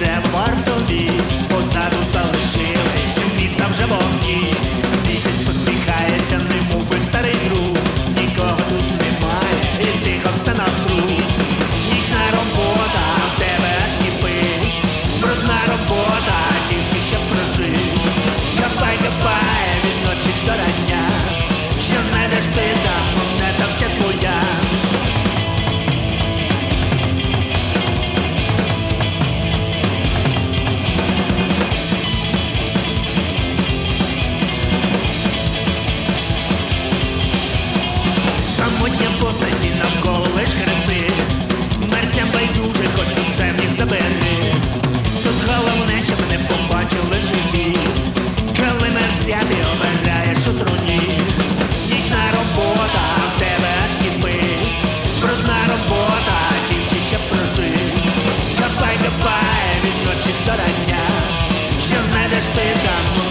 репортові, позаду залишились міста вже вогні. Місяць посміхається, немов би старий друг, нікого тут немає, і тихо все навкруг. Сьогодні постаті навколо лиш хрести, мерцям байдуже, хочу все забити. Тут головне, щоб не побачили живі, коли мерця обираєш у труні. Нічна робота, в тебе аж кипить, брудна робота, тільки ще прожив. Копай, копай, від ночі до рання, що знайдеш ти там.